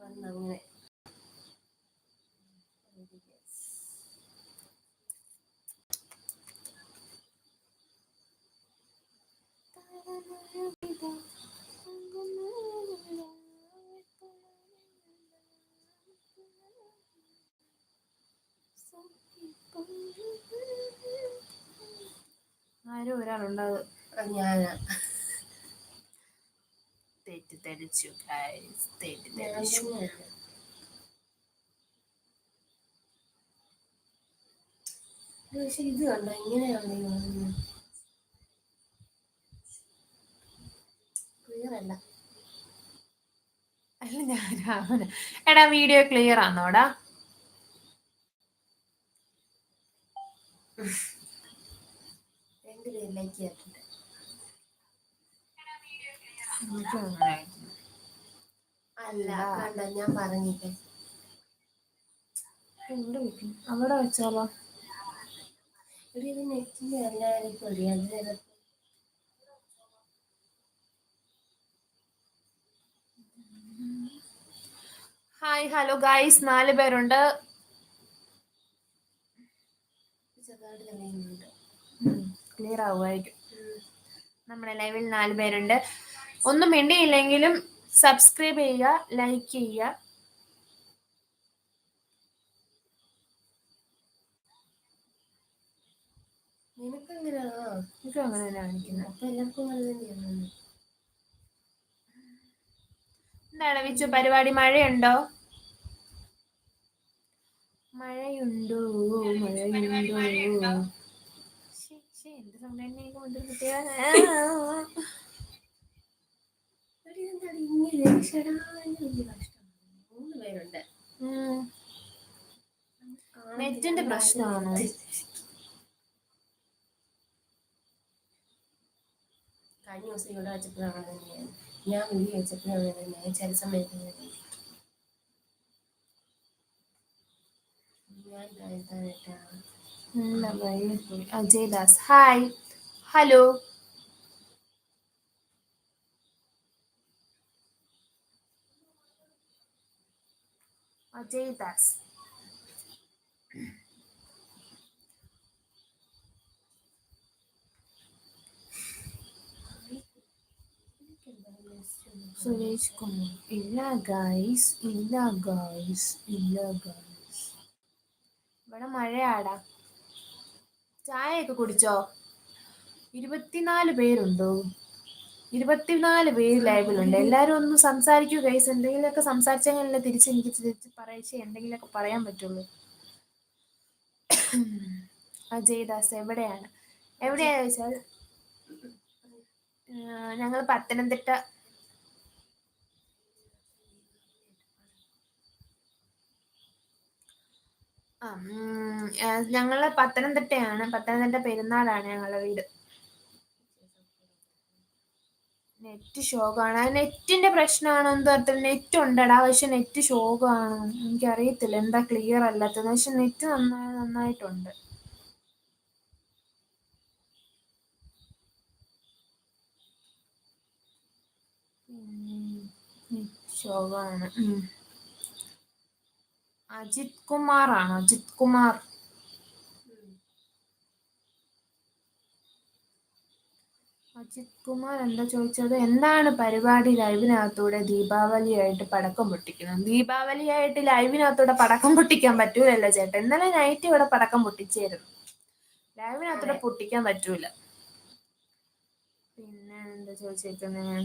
വന്നങ്ങനെ ആരും ഒരാളുണ്ടാവും. ഞാനാ. തെറ്റിദ്ധരിച്ചു ഗൈസ് ഞാൻ തെറ്റിദ്ധരിച്ചു തന്നെയല്ല. ഇത് പക്ഷെ ഇത് കണ്ടോ ഇങ്ങനെയാണ് ക്ലിയർ അല്ല. അല്ല ഞാൻ എടാ വീഡിയോ ക്ലിയർ ആണോടാ രണ്ടുപേരിലേക്ക് കേട്ടിട്ട് എനിക്ക് ആയിരുന്നു. അല്ല കണ്ട ഞാൻ പറഞ്ഞില്ലേ എവിടെ വെക്കും അവിടെ വെച്ചാലോ? ഇവിടെ ഇത് നെറ്റിന്റെ എല്ലാവർക്കും അറിയാം അത് ചിലപ്പോ ഹായ് ഹലോ ഗൈസ് നാല് പേരുണ്ട്. ക്ലിയർ ആവുമായിരിക്കും. നമ്മുടെ ലൈവിൽ നാല് പേരുണ്ട്. ഒന്നും മിണ്ടിയില്ലെങ്കിലും സബ്സ്ക്രൈബ് ചെയ്യുക ലൈക്ക് ചെയ്യുക. എനിക്കും അങ്ങനെ തന്നെ കാണിക്കുന്നത് അപ്പൊ എല്ലാവർക്കും അങ്ങനെ തന്നെയാണ്? എന്താണ് വിച്ചു പരിപാടി മഴയുണ്ടോ? മഴയുണ്ടോ? മഴയുണ്ടോ? ശ്ശേ, ശ്ശേ, എന്ത് സമയം നെറ്റിന്റെ പ്രശ്നമാണോ? കഴിഞ്ഞ ദിവസം ഇവിടെ വെച്ചപ്പോഴാണ് തന്നെയാണ് ഞാൻ വീട് വെച്ചപ്പോഴാണ് തന്നെയാണ് ചില സമയത്ത്. ഞാൻ അജയ് ഹായ് ഹലോ അജയ് ദാസ്. സുരേഷ് കുമാർ. ഇല്ല ഗൈസ് ഇല്ല ഗൈസ് ഇല്ല ഗൈസ് ഇവിടെ മഴയാടാ. ചായയൊക്കെ കുടിച്ചോ? ഇരുപത്തിനാല് പേരുണ്ടോ? ഇരുപത്തിനാല് പേര് ലൈവിലുണ്ട്. എല്ലാവരും ഒന്ന് സംസാരിക്കൂ ഗൈസ് എന്തെങ്കിലുമൊക്കെ സംസാരിച്ചെങ്കിലല്ലേ തിരിച്ച് എനിക്ക് തിരിച്ച് പറയിച്ച് എന്തെങ്കിലുമൊക്കെ പറയാൻ പറ്റുള്ളൂ. അജയ് ദാസ് എവിടെയാണ്? എവിടെയാ ചോദിച്ചാൽ ഞങ്ങൾ പത്തനംതിട്ട. ആ ഞങ്ങൾ പത്തനംതിട്ടയാണ്. പത്തനംതിട്ട പെരുന്നാളാണ് ഞങ്ങളുടെ വീട്. നെറ്റ് ശോകമാണ് നെറ്റിന്റെ പ്രശ്നമാണോ എന്തോ അറിയത്തില്ല. നെറ്റ് ഉണ്ടടാ. പക്ഷെ നെറ്റ് ശോകമാണ് എനിക്കറിയത്തില്ല. എന്താ ക്ലിയർ അല്ലാത്തത് പക്ഷെ നെറ്റ് നന്നായി നന്നായിട്ടുണ്ട്. ഉം. അജിത് കുമാർ ആണോ അജിത് കുമാർ. അജിത് കുമാർ എന്താ ചോദിച്ചത്? എന്താണ് പരിപാടി ലൈവിനകത്തൂടെ ദീപാവലിയായിട്ട് പടക്കം പൊട്ടിക്കുന്നത്? ദീപാവലിയായിട്ട് ലൈവിനകത്തൂടെ പടക്കം പൊട്ടിക്കാൻ പറ്റൂലല്ലോ ചേട്ടൻ ഇന്നലെ നൈറ്റ് ഇവിടെ പടക്കം പൊട്ടിച്ചായിരുന്നു ലൈവിനകത്തൂടെ. പൊട്ടിക്കാൻ പറ്റൂല. പിന്നെ എന്താ ചോദിച്ചേക്കുന്നത്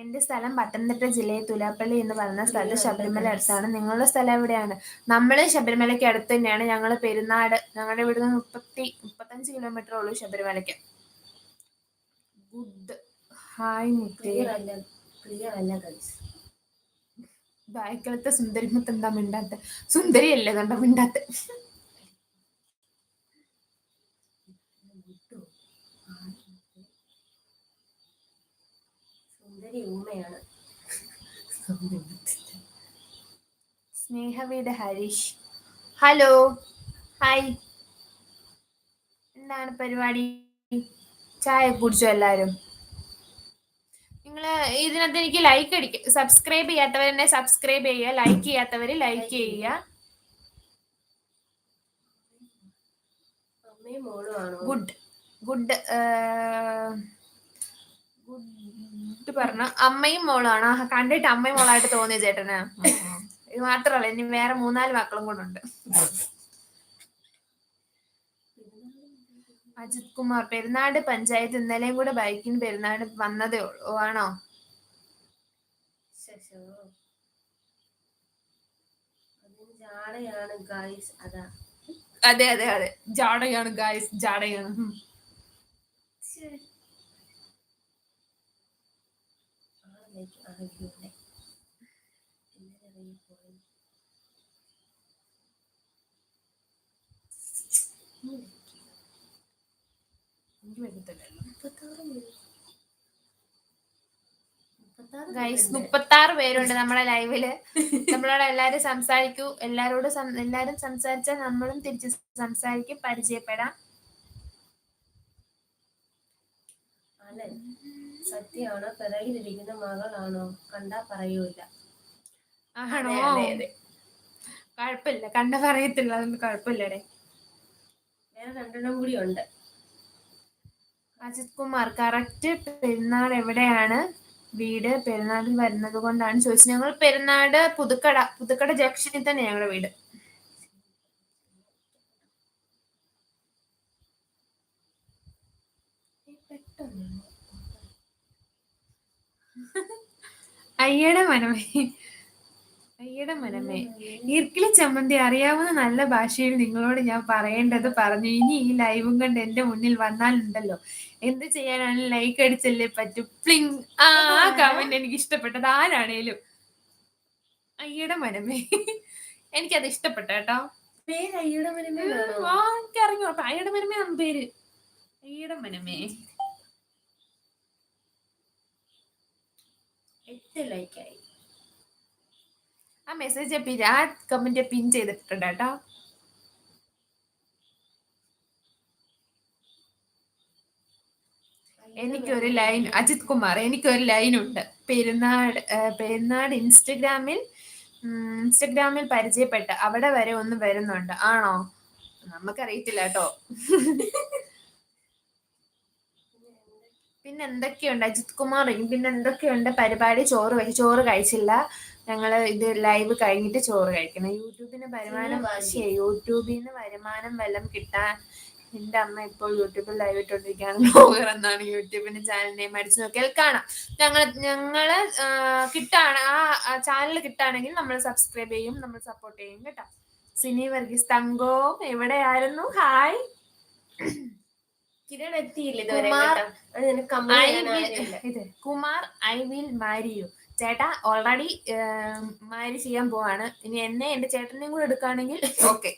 എന്റെ സ്ഥലം പത്തനംതിട്ട ജില്ലയിൽ തുലാപ്പള്ളി എന്ന് പറയുന്ന സ്ഥലത്ത് ശബരിമല അടുത്താണ്. നിങ്ങളുടെ സ്ഥലം എവിടെയാണ്? നമ്മൾ ശബരിമലയ്ക്ക് അടുത്ത് തന്നെയാണ്. ഞങ്ങൾ പെരുന്നാട് ഞങ്ങളുടെ ഇവിടുന്ന് മുപ്പത്തി മുപ്പത്തഞ്ച് കിലോമീറ്റർ ഉള്ളൂ ശബരിമലയ്ക്ക്. ഗുഡ് ഹായ് മുത്തേ സുന്ദരി മുത്തം തമ്മിണ്ടാത്ത സുന്ദരിമുത്ത് എന്താ മിണ്ടാത്ത? സുന്ദരിയല്ലേ കണ്ട മിണ്ടാത്ത? സുന്ദരി ഊമയാണ്. സ്നേഹവീട് ഹരീഷ്. ഹലോ. ഹായ്. എന്താണ് പരിപാടി? ചായ കുടിച്ചോ എല്ലാരും? നിങ്ങൾ ഇതിനകത്ത് എനിക്ക് ലൈക്ക് അടിക്ക സബ്സ്ക്രൈബ് ചെയ്യാത്തവരെന്നെ സബ്സ്ക്രൈബ് ചെയ്യുക ലൈക്ക് ചെയ്യാത്തവര് ലൈക്ക് ചെയ്യുക. ഗുഡ് ഗുഡ് ഗുഡ് പറഞ്ഞു അമ്മയും മോളാണ് ആ, കണ്ടിട്ട് അമ്മയും മോളായിട്ട് തോന്നിയ ചേട്ടന്. ഇത് മാത്രല്ല ഇനി വേറെ മൂന്നാൽ മക്കളും കൂടെ ഉണ്ട്. അജിത് കുമാർ പെരുന്നാട് പഞ്ചായത്ത് ഇന്നലെയും കൂടെ ബൈക്കിന് പെരുന്നാട് വന്നതേ ഉള്ളൂ. ആണോ? അതെ. അതെ അതെ ജാടയാണ് ഗായ്സ് ജാടയാണ്. എനിക്ക് പറ്റത്തില്ലല്ലോ മുപ്പത്താറ് പേരുണ്ട്. നമ്മുടെ ലൈവിൽ. നമ്മളോട് എല്ലാരും സംസാരിക്കൂ. എല്ലാരോടും എല്ലാരും സംസാരിച്ചാൽ നമ്മളും തിരിച്ച് സംസാരിക്കും പരിചയപ്പെടാം. അലൻ സത്യമാണോ. പിറകിലിരിക്കുന്ന മകളാണോ? കണ്ടാ പറയൂല. ആണോ. കുഴപ്പമില്ല. കണ്ട പറയത്തില്ല. അതൊന്നും കുഴപ്പമില്ലടേ. വേറെ രണ്ടെണ്ണം കൂടി ഉണ്ട്. അജിത് കുമാർ കറക്റ്റ് പെരുന്നാൾ എവിടെയാണ്? വീട് പെരുന്നാളിൽ വരുന്നത് കൊണ്ടാണ് ചോദിച്ചത്. ഞങ്ങൾ പെരുന്നാട് പുതുക്കട പുതുക്കട ജംഗ്ഷനിൽ തന്നെ ഞങ്ങളുടെ വീട്. പെട്ടെന്ന് അയ്യയുടെ മനമേ. അയ്യടെ മനമേ. ഈർക്കിളി ചമ്മന്തി അറിയാവുന്ന നല്ല ഭാഷയിൽ നിങ്ങളോട് ഞാൻ പറയേണ്ടത് പറഞ്ഞു. ഇനി ഈ ലൈവും കണ്ട് എന്റെ മുന്നിൽ വന്നാലുണ്ടല്ലോ എന്ത് ചെയ്യാനാണ് ലൈക്ക് അടിച്ചല്ലേ പറ്റൂ? പ്ലിങ്. ആ കമന്റ് എനിക്ക് ഇഷ്ടപ്പെട്ടത് ആരാണേലും. അയ്യടെ മനമേ. എനിക്കത് ഇഷ്ടപ്പെട്ട കേട്ടോ. പേര് അയ്യടെ മനമേ എനിക്കറിഞ്ഞു അപ്പൊ അയ്യടെ മനമേ ആണ് പേര്. അയ്യടെ മനമേ. എട്ട് ആയി. ആ മെസ്സേജ് ആ കമന്റ് പിൻ ചെയ്തിട്ടുണ്ട് കേട്ടോ. എനിക്കൊരു ലൈൻ അജിത് കുമാർ എനിക്കൊരു ലൈൻ ഉണ്ട്. പെരുന്നാട് പെരുന്നാട് ഇൻസ്റ്റഗ്രാമിൽ ഇൻസ്റ്റഗ്രാമിൽ പരിചയപ്പെട്ട് അവിടെ വരെ ഒന്ന് വരുന്നുണ്ട്. ആണോ? നമുക്കറിയത്തില്ല കേട്ടോ. പിന്നെ എന്തൊക്കെയുണ്ട്? അജിത് കുമാർ പിന്നെ എന്തൊക്കെയുണ്ട് പരിപാടി? ചോറ് കഴി ചോറ് കഴിച്ചില്ല. ഞങ്ങൾ ഇത് ലൈവ് കഴിഞ്ഞിട്ട് ചോറ് കഴിക്കണം. യൂട്യൂബിന് വരുമാനം യൂട്യൂബിൽ നിന്ന് വരുമാനം വല്ലതും കിട്ടാൻ എന്റെ അമ്മ ഇപ്പോൾ യൂട്യൂബിൽ ലൈവ് ഇട്ടുകൊണ്ടിരിക്കുകയാണ് ബ്ലോഗർ എന്നാണ് യൂട്യൂബിന്റെ ചാനൽ നെയിം അടിച്ചു നോക്കിയാൽ കാണാം. ഞങ്ങൾ ഞങ്ങൾ കിട്ടാണ് ആ ചാനൽ കിട്ടാണെങ്കിൽ നമ്മൾ സബ്സ്ക്രൈബ് ചെയ്യും നമ്മൾ സപ്പോർട്ട് ചെയ്യും കേട്ടോ. സിനി വർഗീസ് തങ്കോ എവിടെയായിരുന്നു? ഹായ് കിരൺ എത്തിയില്ല ഇതുവരെ Kumar I will marry you. ചേട്ടാ ഓൾറെഡി മാരി ചെയ്യാൻ പോവാണ്. ഇനി എന്നെ എന്റെ ചേട്ടനെയും കൂടെ എടുക്കുകയാണെങ്കിൽ ഓക്കെ.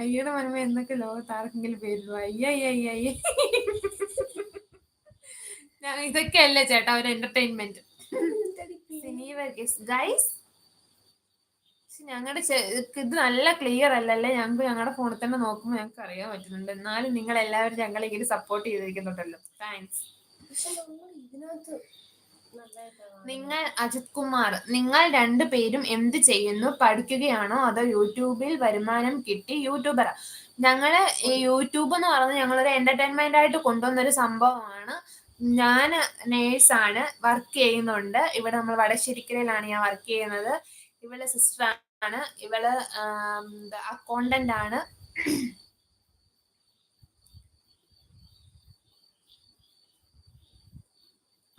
അയ്യയുടെ മനമ എന്നൊക്കെ ലോകത്ത് ആർക്കെങ്കിലും പേരുള്ളൂ അയ്യ അയ്യ അയ്യ അയ്യ. ഞാൻ ഇതൊക്കെ അല്ലേ ചേട്ടാ ഒരു എന്റർടൈൻമെന്റ് ഗൈസ് ഞങ്ങളുടെ ഇത് നല്ല ക്ലിയർ അല്ലല്ലേ? ഞങ്ങൾക്ക് ഞങ്ങളുടെ ഫോണിൽ തന്നെ നോക്കുമ്പോൾ ഞങ്ങൾക്ക് അറിയാൻ പറ്റുന്നുണ്ട്. എന്നാലും നിങ്ങൾ എല്ലാവരും ഞങ്ങളെ ഇങ്ങനെ സപ്പോർട്ട് ചെയ്തിരിക്കുന്നുണ്ടല്ലോ. താങ്ക്സ് നിങ്ങൾ അജിത് കുമാർ നിങ്ങൾ രണ്ടുപേരും എന്ത് ചെയ്യുന്നു? പഠിക്കുകയാണോ അതോ യൂട്യൂബിൽ വരുമാനം കിട്ടി യൂട്യൂബറാ? ഞങ്ങൾ ഈ യൂട്യൂബ് എന്ന് പറയുന്നത് ഞങ്ങളൊരു എന്റർടൈൻമെന്റ് ആയിട്ട് കൊണ്ടുവന്ന ഒരു സംഭവമാണ്. ഞാൻ നേഴ്സാണ് വർക്ക് ചെയ്യുന്നുണ്ട്. ഇവിടെ നമ്മൾ വടശ്ശേരിക്കരയിലാണ് ഞാൻ വർക്ക് ചെയ്യുന്നത്. ഇവിടെ സിസ്റ്റർ ആണ്. ഇവൾ അക്കൗണ്ടന്റ് ആണ്.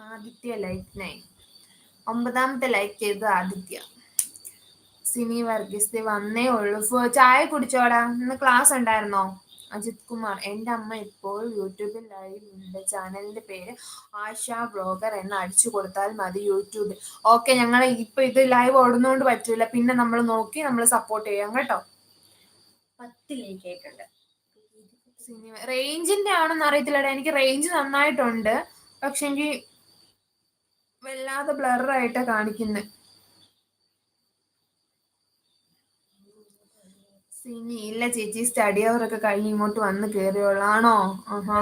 Aditya like nine. ഒമ്പതാമത്തെ ലൈക്ക് ചെയ്തത് ആദിത്യ. സിനി വർഗീസ് വന്നേ ഉള്ളൂ. ചായ കുടിച്ചോടാ. ഇന്ന് ക്ലാസ് ഉണ്ടായിരുന്നോ? അജിത് കുമാർ. എന്റെ അമ്മ ഇപ്പോൾ യൂട്യൂബിൽ ലൈവ് ഉണ്ട് ചാനലിന്റെ പേര് ആശ ബ്ലോഗർ എന്ന് അടിച്ചു കൊടുത്താൽ മതി യൂട്യൂബിൽ. ഓക്കെ ഞങ്ങൾ ഇപ്പൊ ഇത് ലൈവ് ഓടുന്നോണ്ട് പറ്റില്ല പിന്നെ നമ്മൾ നോക്കി നമ്മൾ സപ്പോർട്ട് ചെയ്യാം കേട്ടോ. പത്ത് ലൈക്കായിട്ടുണ്ട് സിനിമ റേഞ്ചിന്റെ ആണെന്ന് അറിയത്തില്ലടാ. എനിക്ക് റേഞ്ച് നന്നായിട്ടുണ്ട്. പക്ഷെ പക്ഷെങ്കിൽ വല്ലാതെ ബ്ലർ ആയിട്ടാ കാണിക്കുന്നത് സിനി ഇല്ല ചേച്ചി സ്റ്റഡി അവർ ഒക്കെ കഴിഞ്ഞ് ഇങ്ങോട്ട് വന്ന് കേറിയോളാണോ? ആഹാ.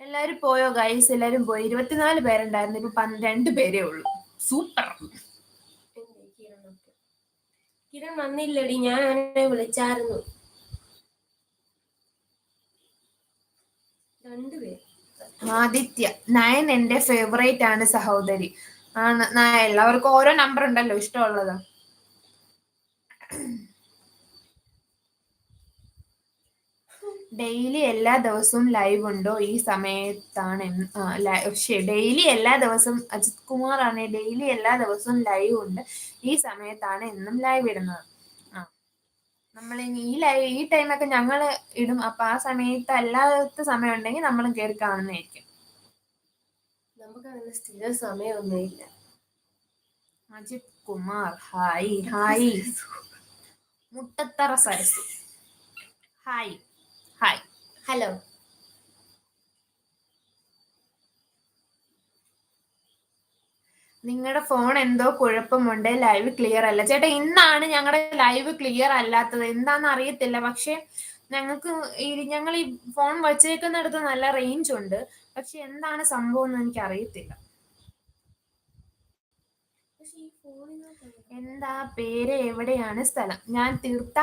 എല്ലാരും പോയോ ഗൈസ് എല്ലാരും പോയി? ഇരുപത്തിനാല് പേരുണ്ടായിരുന്നു ഇപ്പൊ പന്ത്രണ്ട് പേരേ ഉള്ളൂ. സൂപ്പർ കിരൺ വന്നില്ലടി ഞാൻ അവനെ വിളിച്ചായിരുന്നു. ആദിത്യ നയൻ എന്റെ ഫേവറേറ്റ് ആണ് സഹോദരി. ആണ് എല്ലാവർക്കും ഓരോ നമ്പർ ഉണ്ടല്ലോ ഇഷ്ടമുള്ളത്. ഡെയിലി എല്ലാ ദിവസവും ലൈവ് ഉണ്ടോ ഈ സമയത്താണ് ഡെയിലി എല്ലാ ദിവസവും അജിത് കുമാർ ആണ് ഡെയിലി എല്ലാ ദിവസവും ലൈവ് ഉണ്ട്. ഈ സമയത്താണ് എന്നും ലൈവ് ഇടുന്നത്. നമ്മൾ ഈ ലൈവ് ഈ ടൈമൊക്കെ ഞങ്ങൾ ഇടും. അപ്പൊ ആ സമയത്ത് അല്ലാത്ത സമയം ഉണ്ടെങ്കിൽ നമ്മൾ കയറി കാണുന്നതായിരിക്കും. നമുക്ക് അങ്ങനെ സ്ഥിര സമയമൊന്നുമില്ല. Ajith Kumar hi hi. Muttathara Sarasu hi. Hi hello നിങ്ങളുടെ ഫോൺ എന്തോ കുഴപ്പമുണ്ട്. ലൈവ് ക്ലിയർ അല്ല. ചേട്ടാ ഇന്നാണ് ഞങ്ങളുടെ ലൈവ് ക്ലിയർ അല്ലാത്തത്. എന്താന്ന് അറിയത്തില്ല. പക്ഷെ ഞങ്ങൾക്ക് ഈ ഞങ്ങൾ ഈ ഫോൺ വച്ചേക്കുന്നിടത്ത് നല്ല റേഞ്ച് ഉണ്ട്. പക്ഷെ എന്താണ് സംഭവം എന്ന് എനിക്ക് അറിയത്തില്ല എന്താ പേര് എവിടെയാണ് സ്ഥലം? ഞാൻ തീർത്ത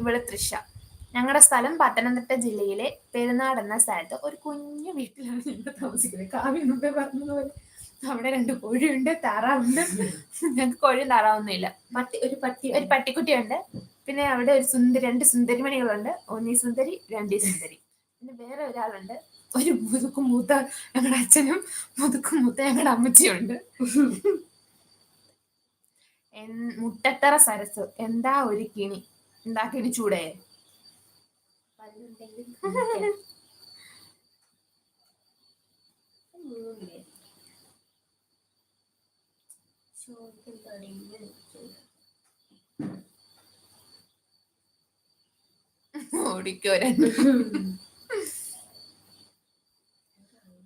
ഇവിടെ തൃശ ഞങ്ങളുടെ സ്ഥലം പത്തനംതിട്ട ജില്ലയിലെ പെരുന്നാട് എന്ന സ്ഥലത്ത് ഒരു കുഞ്ഞു വീട്ടിലാണ് ഞങ്ങൾ താമസിക്കുന്നത്. കാവ്യ മുമ്പേ പറഞ്ഞതുപോലെ അവിടെ രണ്ട് കോഴിയുണ്ട് താറാവുണ്ട്. ഞങ്ങൾക്ക് കോഴിയും താറാവൊന്നും ഇല്ല പട്ടി ഒരു പട്ടി ഒരു പട്ടിക്കുട്ടിയുണ്ട്. പിന്നെ അവിടെ ഒരു സുന്ദരി രണ്ട് സുന്ദരിമണികളുണ്ട്. ഒന്നീ സുന്ദരി രണ്ടീ സുന്ദരി. പിന്നെ വേറെ ഒരാളുണ്ട്. ഒരു മുതുക്കും മൂത്ത ഞങ്ങളുടെ അച്ഛനും മുതുക്കും മൂത്ത ഞങ്ങളുടെ അമ്മച്ചിയുണ്ട്. മുട്ടത്തറ സരസ് എന്താ ഒരു കിണി? എന്താ കിണി പല്ലുണ്ടെങ്കിൽ ഇരിക്കുന്നത്.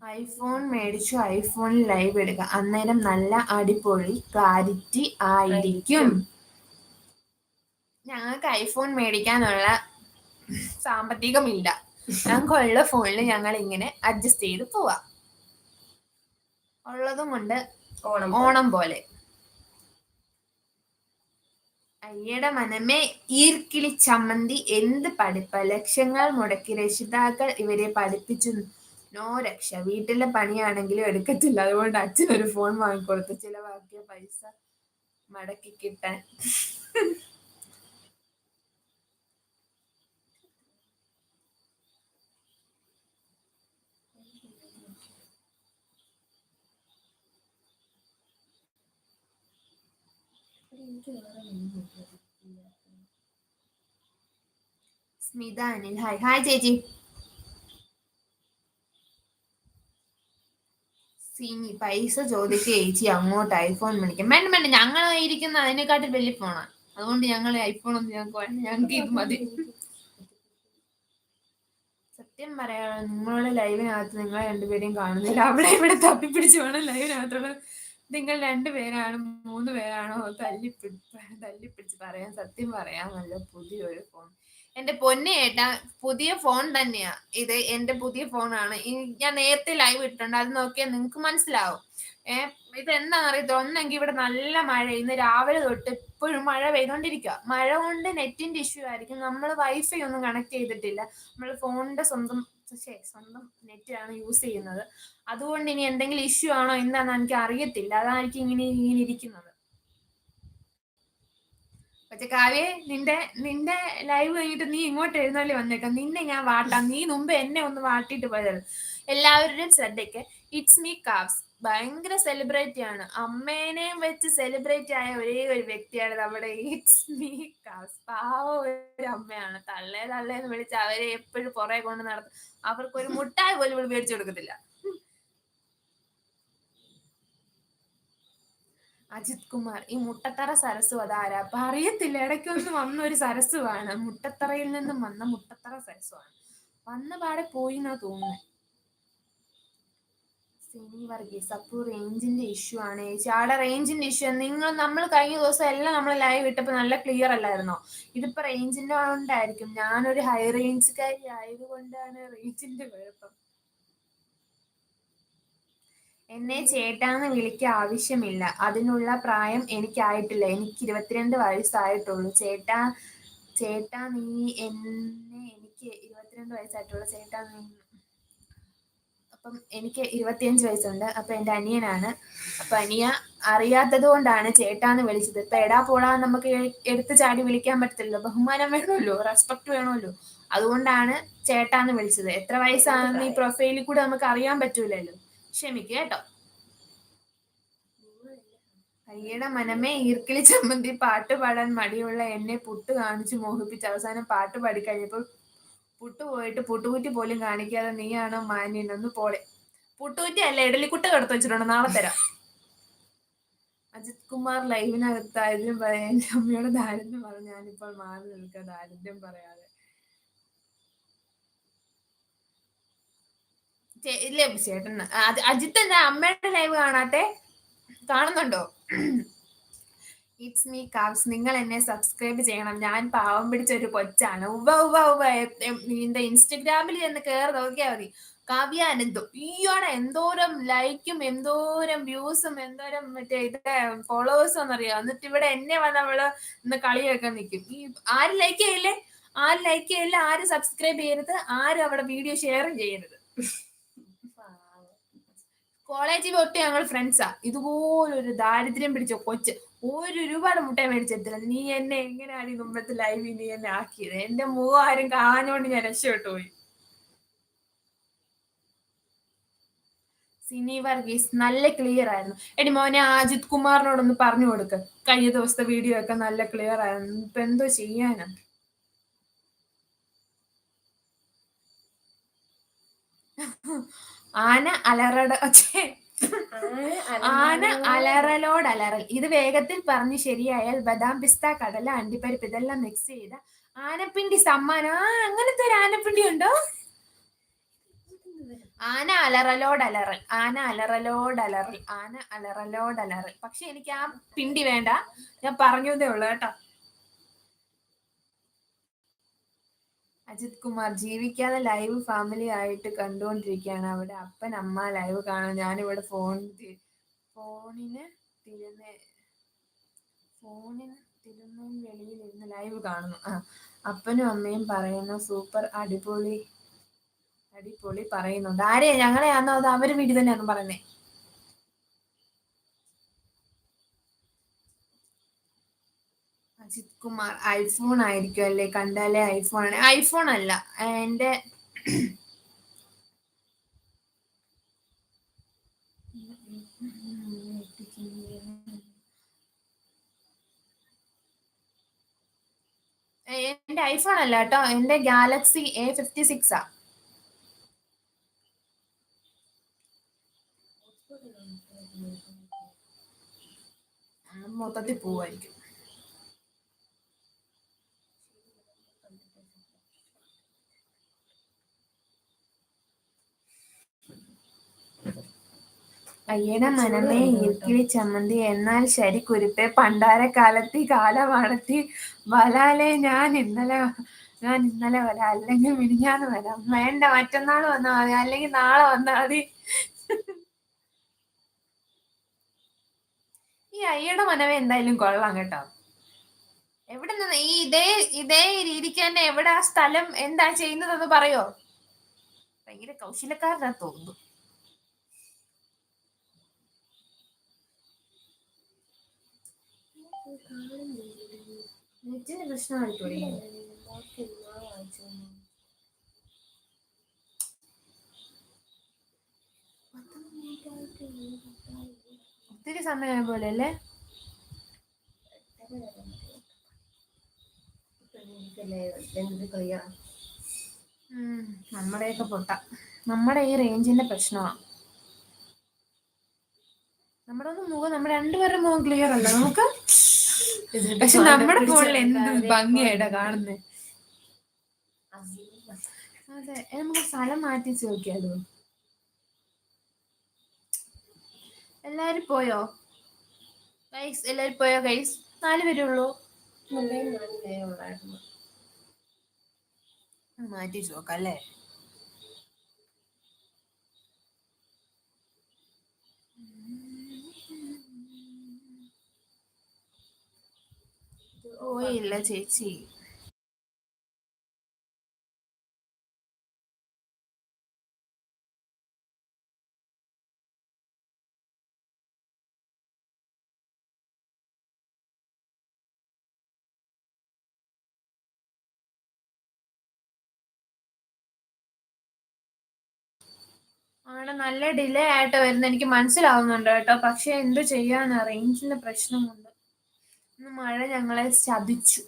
ഐഫോൺ മേടിച്ചു ഐഫോൺ ലൈവ് എടുക്കുക അന്നേരം നല്ല അടിപൊളി ക്ലാരിറ്റി ആയിരിക്കും. ഞങ്ങൾക്ക് ഐഫോൺ മേടിക്കാനുള്ള സാമ്പത്തികമില്ല. ഞങ്ങൾക്കുള്ള ഫോണിൽ ഞങ്ങൾ ഇങ്ങനെ അഡ്ജസ്റ്റ് ചെയ്ത് പോവാ. ഉള്ളതും കൊണ്ട് ഓണം ഓണം പോലെ. അയ്യയുടെ മനമേ ഈർക്കിളി ചമ്മന്തി എന്ത് പഠിപ്പ? ലക്ഷങ്ങൾ മുടക്കി രക്ഷിതാക്കൾ ഇവരെ പഠിപ്പിച്ചു നോ രക്ഷ വീട്ടിലെ പണിയാണെങ്കിലും എടുക്കത്തില്ല. അതുകൊണ്ട് അച്ഛൻ ഒരു ഫോൺ വാങ്ങിക്കൊടുത്തു. ചിലവാക്കിയ പൈസ മടക്കി കിട്ടാൻ. സ്മിത അനിൽ ഹായ് ഹായ് ചേച്ചി. സിനി പൈസ ചോദിച്ച് ചേച്ചി അങ്ങോട്ട് ഐഫോൺ മേടിക്കാം വേണ്ട വേണ്ട ഞങ്ങൾ ഇരിക്കുന്ന അതിനെക്കാട്ടിൽ വലിയ ഫോണാണ് അതുകൊണ്ട് ഞങ്ങൾ ഐഫോൺ ഒന്നും ഞങ്ങൾക്ക് വേണ്ട. ഞങ്ങൾക്ക് ഇത് മതി. സത്യം പറയാ നിങ്ങളുടെ ലൈവിനകത്ത് നിങ്ങളെ രണ്ടുപേരെയും കാണുന്നില്ല. അവിടെ ഇവിടെ തപ്പിപ്പിടിച്ച് വേണം ലൈവിനകത്തുള്ള നിങ്ങൾ രണ്ടുപേരാണ് മൂന്ന് പേരാണോ തല്ലിപ്പിടി തല്ലിപ്പിടിച്ച് പറയാൻ സത്യം പറയാമല്ലോ പുതിയൊരു ഫോൺ. എന്റെ പൊന്നെ ഏട്ടാ പുതിയ ഫോൺ തന്നെയാ. ഇത് എന്റെ പുതിയ ഫോണാണ്. ഞാൻ നേരത്തെ ലൈവ് ഇട്ടിട്ടുണ്ട്. അത് നോക്കിയാൽ നിങ്ങൾക്ക് മനസ്സിലാവും. ഏഹ് ഇത് എന്താ അറിയത്തില്ല ഒന്നെങ്കിൽ ഇവിടെ നല്ല മഴ ഇന്ന് രാവിലെ തൊട്ട് ഇപ്പോഴും മഴ പെയ്തോണ്ടിരിക്കുക മഴ കൊണ്ട് നെറ്റിന്റെ ഇഷ്യൂ ആയിരിക്കും. നമ്മൾ വൈഫൈ ഒന്നും കണക്ട് ചെയ്തിട്ടില്ല. നമ്മൾ ഫോണിന്റെ സ്വന്തം ശ്ശേ, സ്വന്തം നെറ്റാണ് യൂസ് ചെയ്യുന്നത്. അതുകൊണ്ട് ഇനി എന്തെങ്കിലും ഇഷ്യൂ ആണോ എന്താണെന്ന് എനിക്ക് അറിയത്തില്ല. അതായിരിക്കും ഇങ്ങനെ ഇങ്ങനെ ഇരിക്കുന്നത്. പക്ഷെ കാവ്യേ നിന്റെ നിന്റെ ലൈവ് കഴിഞ്ഞിട്ട് നീ ഇങ്ങോട്ട് എഴുന്നള്ളി വന്നേക്കാം. നിന്നെ ഞാൻ വാട്ടാം. നീ മുമ്പ് എന്നെ ഒന്ന് വാട്ടിയിട്ട് പോയത് എല്ലാവരുടെയും ശ്രദ്ധയ്ക്ക്. ഇറ്റ്സ് മീ കാവ്സ് ഭയങ്കര സെലിബ്രിറ്റി ആണ്. അമ്മേനെയും വെച്ച് സെലിബ്രേറ്റ് ആയ ഒരേ ഒരു വ്യക്തിയാണ് നമ്മുടെ ഇറ്റ്സ് ഒരു അമ്മയാണ്. തള്ളേ തള്ളേ എന്ന് വിളിച്ച് അവരെ എപ്പോഴും പുറകെ കൊണ്ട് നടത്തും. അവർക്ക് ഒരു മുട്ടായി പോലും ഇവിടെ മേടിച്ചു കൊടുക്കത്തില്ല. അജിത് കുമാർ ഈ മുട്ടത്തറ സരസു അതാരാ? അപ്പൊ അറിയത്തില്ല ഇടയ്ക്കൊന്ന് വന്ന ഒരു സരസുവാണ് മുട്ടത്തറയിൽ നിന്നും വന്ന മുട്ടത്തറ സരസുവാണ് വന്ന പാടെ പോയി എന്നാ സിനി വർഗീസ് അപ്പോൾ റേഞ്ചിന്റെ ഇഷ്യൂ ആണ്. ചേച്ചി ആടെ റേഞ്ചിന്റെ ഇഷ്യൂ നിങ്ങൾ നമ്മൾ കഴിഞ്ഞ ദിവസം എല്ലാം നമ്മൾ ലൈവ് ഇട്ടപ്പോൾ നല്ല ക്ലിയർ അല്ലായിരുന്നോ? ഇതിപ്പോ റേഞ്ചിന്റെ കൊണ്ടായിരിക്കും ഞാനൊരു ഹൈ റേഞ്ച്കാരി ആയതുകൊണ്ടാണ് റേഞ്ചിന്റെ കുഴപ്പം. എന്നെ ചേട്ടാന്ന് വിളിക്ക ആവശ്യമില്ല. അതിനുള്ള പ്രായം എനിക്കായിട്ടില്ല. എനിക്ക് ഇരുപത്തിരണ്ട് വയസ്സായിട്ടുള്ളൂ. ചേട്ടാ ചേട്ടാ നീ എന്നെ എനിക്ക് ഇരുപത്തിരണ്ട് വയസ്സായിട്ടുള്ള ചേട്ടാ നീ അപ്പം എനിക്ക് ഇരുപത്തിയഞ്ച് വയസ്സുണ്ട്. അപ്പൊ എന്റെ അനിയനാണ്. അപ്പൊ അനിയ അറിയാത്തത് കൊണ്ടാണ് ചേട്ടാന്ന് വിളിച്ചത്. ഇപ്പൊ എടാ പോടാ നമുക്ക് എടുത്ത് ചാടി വിളിക്കാൻ പറ്റത്തില്ലല്ലോ. ബഹുമാനം വേണമല്ലോ. റെസ്പെക്ട് വേണമല്ലോ. അതുകൊണ്ടാണ് ചേട്ടാന്ന് വിളിച്ചത്. എത്ര വയസ്സാണെന്ന് ഈ പ്രൊഫൈലിൽ കൂടെ നമുക്ക് അറിയാൻ പറ്റൂലല്ലോ. ക്ഷമിക്കുക കേട്ടോ. അയ്യയുടെ മനമേ ഈർക്കിളി ചമ്മന്തി പാട്ട് പാടാൻ മടിയുള്ള എന്നെ പുട്ട് കാണിച്ചു മോഹിപ്പിച്ച് അവസാനം പാട്ട് പാടി കഴിഞ്ഞപ്പോൾ പുട്ട് പോയിട്ട് പുട്ടുകുറ്റി പോലും കാണിക്കാതെ നീയാണ് മാന്യൻ പോടെ പുട്ടുകുറ്റി അല്ല ഇഡലിക്കുട്ട കടത്തു വെച്ചിട്ടുണ്ട്. നാളെ തരാം. അജിത് കുമാർ ലൈവിനകത്ത് ദാരിദ്ര്യം പറയാൻ അമ്മയുടെ ദാരിദ്ര്യം പറഞ്ഞു. ഞാനിപ്പോൾ മാറി നിൽക്കുക ദാരിദ്ര്യം പറയാതെ. ഇല്ലേ ചേട്ടൻ അജിത്ത് എന്താ അമ്മയുടെ ലൈവ് കാണാത്തെ? കാണുന്നുണ്ടോ? ഇറ്റ്സ് മീ കാവ്സ് നിങ്ങൾ എന്നെ സബ്സ്ക്രൈബ് ചെയ്യണം. ഞാൻ പാവം പിടിച്ച ഒരു കൊച്ചാണ് ഉവ ഉവ ഉവ നിന്റെ ഇൻസ്റ്റഗ്രാമിൽ ചെന്ന് കയറി നോക്കിയാൽ മതി. കാവ്യ അനന്തു. ഈയോടെ എന്തോരം ലൈക്കും എന്തോരം വ്യൂസും എന്തോരം മറ്റേ ഇത് ഫോളോവേഴ്സും എന്നറിയാം? എന്നിട്ട് ഇവിടെ എന്നെ വന്ന് അവൾ ഇന്ന് കളിയൊക്കെ നിൽക്കും ഈ ആര് ലൈക്ക് ചെയ്യില്ലേ? ആര് ലൈക്ക് ചെയ്യില്ല. ആര് സബ്സ്ക്രൈബ് ചെയ്യരുത്. ആരും അവിടെ വീഡിയോ ഷെയറും ചെയ്യരുത്. കോളേജിൽ തൊട്ട് ഞങ്ങൾ ഫ്രണ്ട്സാ ഇതുപോലൊരു ദാരിദ്ര്യം പിടിച്ച കൊച്ച്. ഒരു രൂപയുടെ മുട്ട മേടിച്ചെത്തില്ല നീ എന്നെ എങ്ങനെയാണ് ഈ മുമ്പത്തെ ലൈവ് നീ എന്നെ ആക്കിയത്? എന്റെ മുഖം ആരും കാണാഞ്ഞോണ്ട് ഞാൻ രക്ഷപ്പെട്ടു പോയി. സിനി വർഗീസ് നല്ല ക്ലിയർ ആയിരുന്നു. എടി മോനെ അജിത് കുമാറിനോടൊന്ന് പറഞ്ഞു കൊടുക്ക. കഴിഞ്ഞ ദിവസത്തെ വീഡിയോ ഒക്കെ നല്ല ക്ലിയർ ആയിരുന്നു. ഇപ്പൊ എന്തോ ചെയ്യാനാ? ആന അലറട ആന അലറലോട് അലറൽ. ഇത് വേഗത്തിൽ പറഞ്ഞ് ശരിയായാൽ ബദാം പിസ്ത കടല അണ്ടിപ്പരിപ്പ് ഇതെല്ലാം മിക്സ് ചെയ്ത ആനപ്പിണ്ടി സമ്മാനം. ആ അങ്ങനത്തെ ഒരു ആനപ്പിണ്ടി ഉണ്ടോ? ആന അലറലോട് അലറൽ. ആന അലറലോട് അലറൽ. ആന അലറലോട് അലറൽ. പക്ഷെ എനിക്ക് ആ പിണ്ടി വേണ്ട. ഞാൻ പറഞ്ഞതേ ഉള്ളൂ കേട്ടോ. അജിത് കുമാർ ജീവിക്കാതെ ലൈവ് ഫാമിലി ആയിട്ട് കണ്ടുകൊണ്ടിരിക്കുകയാണ് അവിടെ. അപ്പൻ അമ്മ ലൈവ് കാണാൻ. ഞാനിവിടെ ഫോൺ ഫോണിന് തിരുന്ന ഫോണിന് തിരുനെൽവേലിയിൽ ഇരുന്ന് ലൈവ് കാണുന്നു. ആ അപ്പനും അമ്മയും പറയുന്നു സൂപ്പർ അടിപൊളി അടിപൊളി പറയുന്നുണ്ട്. ആരെയാ ഞങ്ങളെയാണോ അത് അവർ വീട്ടിൽ തന്നെയാണ് പറയുന്നേ അജിത് കുമാർ ഐഫോൺ ആയിരിക്കും അല്ലേ? കണ്ടാലേ ഐഫോൺ ആണ്. ഐഫോൺ അല്ല എന്റെ എന്റെ ഐഫോൺ അല്ല കേട്ടോ. എന്റെ ഗാലക്സി എ ഫിഫ്റ്റി സിക്സ് ആ മൊത്തത്തിൽ പോവായിരിക്കും. അയ്യട മനമേ ഈർക്കിളി ചമ്മന്തി. എന്നാൽ ശരി കുരുപ്പെ. പണ്ടാര കാലത്തി കാലമാടത്തി വലാലെ ഞാൻ ഇന്നലെ ഞാൻ ഇന്നലെ വരാം അല്ലെങ്കിൽ മിനിഞ്ഞാന്ന് വരാം. വേണ്ട മറ്റന്നാൾ വന്നാൽ മതി. അല്ലെങ്കിൽ നാളെ വന്നാൽ മതി. ഈ അയ്യയുടെ മനമേ എന്തായാലും കൊള്ളാം കേട്ടോ. എവിടെ നിന്ന് ഈ ഇതേ ഇതേ രീതിക്ക് തന്നെ എവിടെ ആ സ്ഥലം എന്താ ചെയ്യുന്നതെന്ന് പറയോ? ഭയങ്കര കൗശലക്കാരനാ തോന്നുന്നു. നെറ്റിന് പ്രശ്നമായിട്ടോടി ഒത്തിരി സമയമായ പോലെ അല്ലേ നമ്മുടെയൊക്കെ പൊട്ട. നമ്മുടെ ഈ റേഞ്ചിന്റെ പ്രശ്നമാണ് നമ്മുടെ ഒന്ന് മുഖം നമ്മുടെ രണ്ടുപേരുടെ മുഖം ക്ലിയർ അല്ല. നമുക്ക് പക്ഷെ നമ്മുടെ ഫോണിൽ എന്ത് ഭംഗിയായിട്ടാ കാണുന്നത് അതെ നമുക്ക് സ്ഥലം മാറ്റി നോക്കിയാലോ എല്ലാരും പോയോ? ഗൈസ് എല്ലാരും പോയോ ഗൈസ് നാല് പേരേ ഉള്ളൂ. മാറ്റി നോക്കാം അല്ലേ പോയില്ല ചേച്ചി. ആണ് നല്ല ഡിലേ ആയിട്ട് വരുന്നത്. എനിക്ക് മനസ്സിലാവുന്നുണ്ട് കേട്ടോ. പക്ഷെ എന്ത് ചെയ്യാൻ റേഞ്ചിന്റെ പ്രശ്നമുണ്ട്. മഴ ഞങ്ങളെ ചതിച്ചു.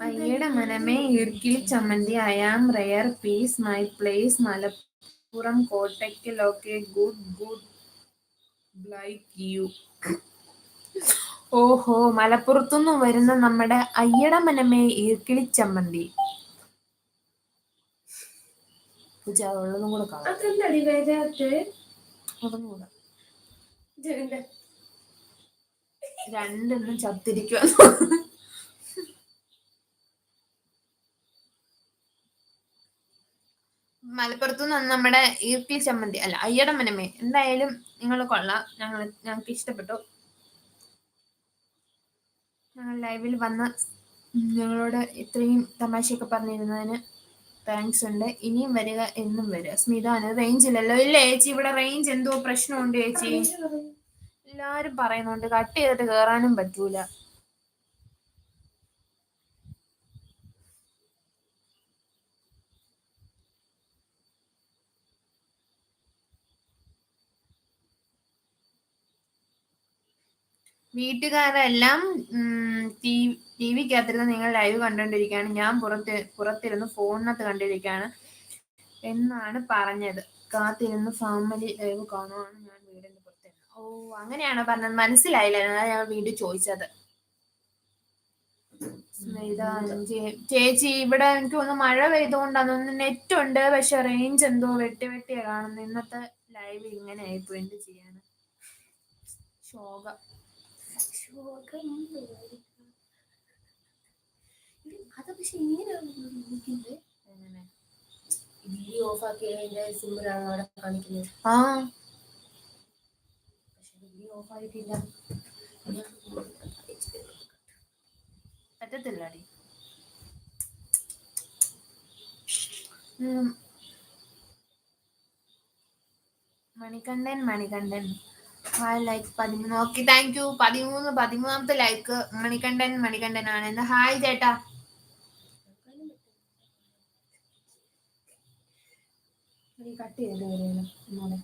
അയ്യയുടെ മനമേ ഇർക്കിലി ചമ്മന്തി I am rare piece my place Malappuram കോട്ടയ്ക്കലൊക്കെ good good like you. ഓഹോ മലപ്പുറത്തുനിന്ന് വരുന്ന നമ്മുടെ അയ്യട മനമേ ഈർക്കിളി ചമ്മന്തി. ഉള്ളതും കൂടെ കാണാം. രണ്ടെണ്ണം ചത്തിരിക്കുക മലപ്പുറത്തു നിന്ന് നമ്മുടെ ഈർക്കി ചമ്മന്തി അല്ല അയ്യട മനമേ എന്തായാലും നിങ്ങൾ കൊള്ളാം. ഞങ്ങൾ ഞങ്ങൾക്ക് ഇഷ്ടപ്പെട്ടു. ഞങ്ങൾ ലൈവിൽ വന്ന് ഞങ്ങളോട് ഇത്രയും തമാശയൊക്കെ പറഞ്ഞിരുന്നതിന് താങ്ക്സ് ഉണ്ട്. ഇനിയും വരിക എന്നും വരിക. സ്മിതാണ് റേഞ്ച് ഇല്ലല്ലോ. ഇല്ല ചേച്ചി? ഇവിടെ റേഞ്ച് എന്തോ പ്രശ്നമുണ്ട് ചേച്ചി. എല്ലാരും പറയുന്നുണ്ട് കട്ട് ചെയ്തിട്ട് കേറാനും പറ്റൂല. വീട്ടുകാരെല്ലാം ടി വിക്കകത്തിരുന്ന് നിങ്ങൾ ലൈവ് കണ്ടുകൊണ്ടിരിക്കുകയാണ് ഞാൻ പുറത്ത് പുറത്തിരുന്ന് ഫോണിനകത്ത് കണ്ടിരിക്കുകയാണ്. എന്നാണ് പറഞ്ഞത്. കാത്തിരുന്ന് ഫാമിലി ലൈവ് കാണുവാണ് ഞാൻ വീടിന്റെ പുറത്തിരുന്ന് ഓ അങ്ങനെയാണോ പറഞ്ഞത്? മനസ്സിലായില്ല. ഞാൻ വീട് ചോദിച്ചത്. ചേച്ചി ഇവിടെ എനിക്ക് ഒന്ന് മഴ പെയ്തുകൊണ്ടാണ് നെറ്റ് ഉണ്ട്. പക്ഷെ റേഞ്ച് എന്തോ വെട്ടി വെട്ടിയാണ് കാണുന്നത് ഇന്നത്തെ ലൈവ് ഇങ്ങനെ ആയിപ്പോയി എന്ത് ചെയ്യാന് ശോകം ശോകം. അത് പക്ഷെ ഇങ്ങനെയാണ് വിളിക്കുന്നത് എങ്ങനെ വീഡിയോ ഓഫ് ആക്കി അതിന്റെ സിമ്മിലാണ് അവിടെ കാണിക്കുന്നത്. ആ. പക്ഷെ വീഡിയോ ഓഫ് ആയിട്ടില്ല. പറ്റത്തില്ലടി. മണികണ്ഠൻ മണികണ്ഠൻ. ഹായ് ലൈക്ക് പതിമൂന്ന്. ഓക്കെ താങ്ക് യു പതിമൂന്ന് പതിമൂന്നാമത്തെ ലൈക്ക് മണികണ്ഠൻ മണികണ്ഠൻ ആണ് എന്താ? ഹായ് ചേട്ടാ. കട്ട് ചെയ്തിട്ട് വരുന്നത്